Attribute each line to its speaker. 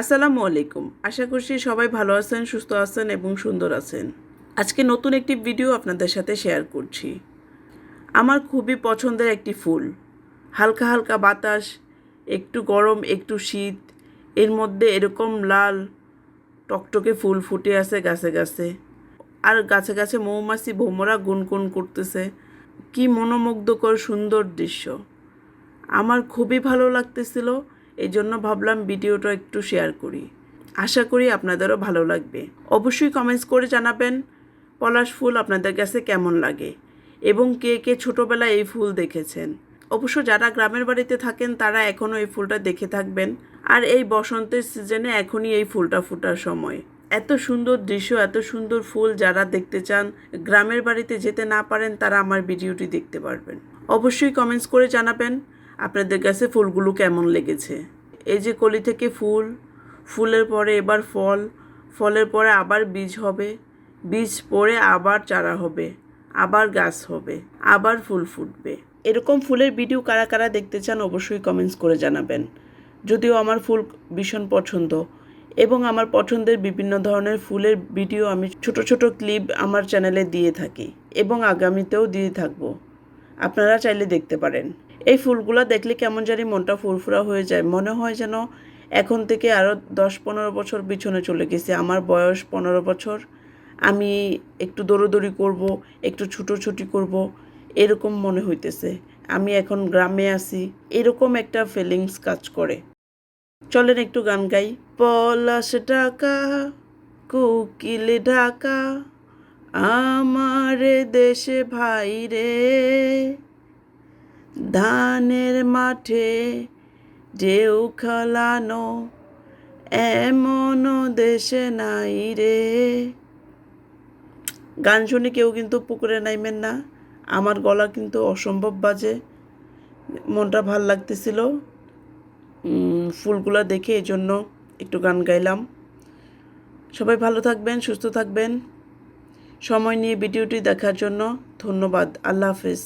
Speaker 1: আসসালামু আলাইকুম। আশা করছি সবাই ভালো আছেন, সুস্থ আছেন এবং সুন্দর আছেন। আজকে নতুন একটি ভিডিও আপনাদের সাথে শেয়ার করছি। আমার খুবই পছন্দের একটি ফুল। হালকা হালকা বাতাস, একটু গরম, একটু শীত, এর মধ্যে এরকম লাল টকটকে ফুল ফুটে আছে গাছে গাছে। আর গাছে গাছে মৌমাছি ভোমরা গুনগুন করতেছে। কি মনোমুগ্ধকর সুন্দর দৃশ্য। আমার খুবই ভালো লাগতেছিল। এই জন্য ভাবলাম ভিডিওটা একটু শেয়ার করি। আশা করি আপনাদেরও ভালো লাগবে। অবশ্যই কমেন্টস করে জানাবেন, পলাশ ফুল আপনাদের কাছে কেমন লাগে এবং কে কে ছোটোবেলায় এই ফুল দেখেছেন। অবশ্য যারা গ্রামের বাড়িতে থাকেন, তারা এখনও এই ফুলটা দেখে থাকবেন। আর এই বসন্তের সিজনে এখনই এই ফুলটা ফোটার সময়। এত সুন্দর দৃশ্য, এত সুন্দর ফুল যারা দেখতে চান, গ্রামের বাড়িতে যেতে না পারেন, তারা আমার ভিডিওটি দেখতে পারবেন। অবশ্যই কমেন্টস করে জানাবেন। আপনাদের কাছে ফুলগুলো কেমন লেগেছে? এই যে কলি থেকে ফুল, ফুলের পরে এবার ফল, ফলের পরে আবার বীজ হবে, বীজ পরে আবার চারা হবে, আবার গাছ হবে, আবার ফুল ফুটবে। এরকম ফুলের ভিডিও কারা কারা দেখতে চান অবশ্যই কমেন্টস করে জানাবেন। যদিও আমার ফুল ভীষণ পছন্দ এবং আমার পছন্দের বিভিন্ন ধরনের ফুলের ভিডিও আমি ছোট ছোট ক্লিপ আমার চ্যানেলে দিয়ে থাকি এবং আগামীতেও দিয়ে থাকব। আপনারা চাইলে দেখতে পারেন। এই ফুলগুলো দেখলে কেমন জানি মনটা ফুরফুরা হয়ে যায়। মনে হয় যেন এখন থেকে আরও দশ পনেরো বছর পিছনে চলে গেছে। আমার বয়স পনেরো বছর। আমি একটু দৌড়োদৌড়ি করব, একটু ছুটোছুটি করব, এরকম মনে হইতেছে। আমি এখন গ্রামে আছি, এরকম একটা ফিলিংস কাজ করে। চলেন একটু গান গাই। পলাশ ঢাকা, কোকিলে ঢাকা, আমার দেশে ভাই রে ধানের মাঠে ঢেউ খেলানো এমন দেশে নাই রে। গান শুনে কেউ কিন্তু পুকুরে নাইবেন না। আমার গলা কিন্তু অসম্ভব বাজে। মনটা ভালো লাগতেছিল। ফুলগুলা দেখে এই জন্য একটু গান গাইলাম। সবাই ভালো থাকবেন, সুস্থ থাকবেন। সময় নিয়ে ভিডিওটি দেখার জন্য ধন্যবাদ। আল্লাহ হাফেজ।